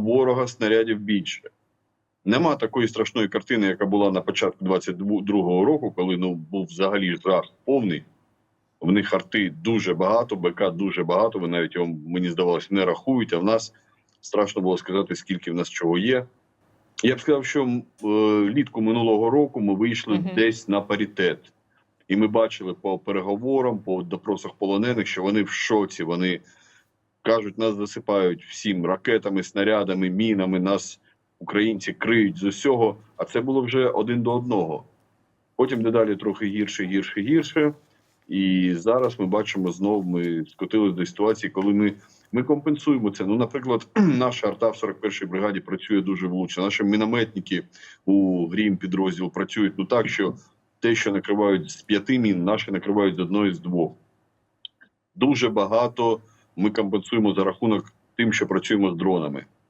у ворога снарядів більше. Нема такої страшної картини, яка була на початку 22-го року, коли ну був взагалі жах повний. В них арти дуже багато, БК дуже багато. Ви навіть його, мені здавалося, не рахують. А в нас страшно було сказати, скільки в нас чого є. Я б сказав, що е, літку минулого року ми вийшли Мгм. десь на паритет. І ми бачили по переговорам, по допросах полонених, що вони в шоці. Вони кажуть, нас засипають всім ракетами, снарядами, мінами. Нас українці криють з усього. А це було вже один до одного. Потім дедалі трохи гірше, гірше, гірше. І зараз ми бачимо знову, ми скотилися до ситуації, коли ми, ми компенсуємо це. Ну, наприклад, наша арта в 41-й бригаді працює дуже влучно. Наші мінометники у грім підрозділ працюють ну так, що те, що накривають з п'яти мін, наші накривають з одної з двох. Дуже багато ми компенсуємо за рахунок тим, що працюємо з дронами.